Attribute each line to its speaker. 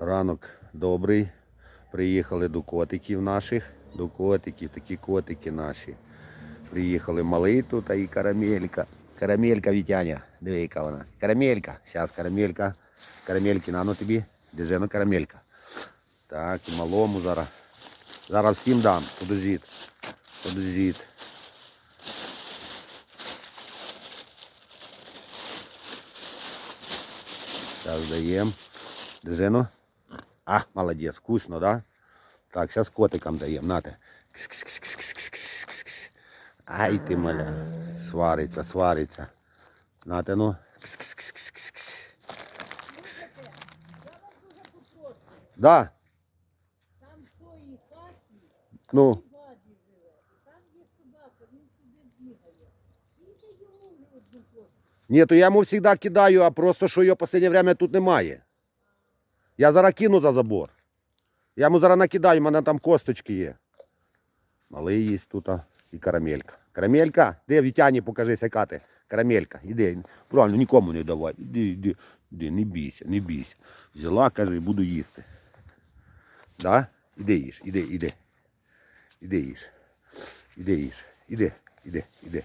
Speaker 1: Ранок добрий. Приїхали до котиків наших. До котиків, такі котики наші. Приїхали малий тут, і карамелька. Карамелька Вітяня. Диви, яка вона. Карамелька. Зараз карамелька. Карамельки на ну тобі. Держи ну карамелька. Так, і малому зараз. Зараз всім дам. Подождіть. Подождіть. Зараз даємо. Держи ну. А, молодець, вкусно, да? Так, зараз котикам даємо, нате. Ай ти маля. Свариться, свариться. Нате, ну. Да. Ну, ні, то я йому завжди кидаю, а просто що його в останнє время тут немає. Я зараз кину за забор. Я йому зараз накидаю, в мене там косточки є. Малий їсть тут і карамелька. Карамелька, де в Вітяні покажись, яка ти. Карамелька, іди. Правильно, нікому не давай. Іди, іди, іди, не бійся, не бійся. Взяла, каже, буду їсти. Да? Іди їж, іди, іди. Іди їж. Іди їж. Іди, іди, іди.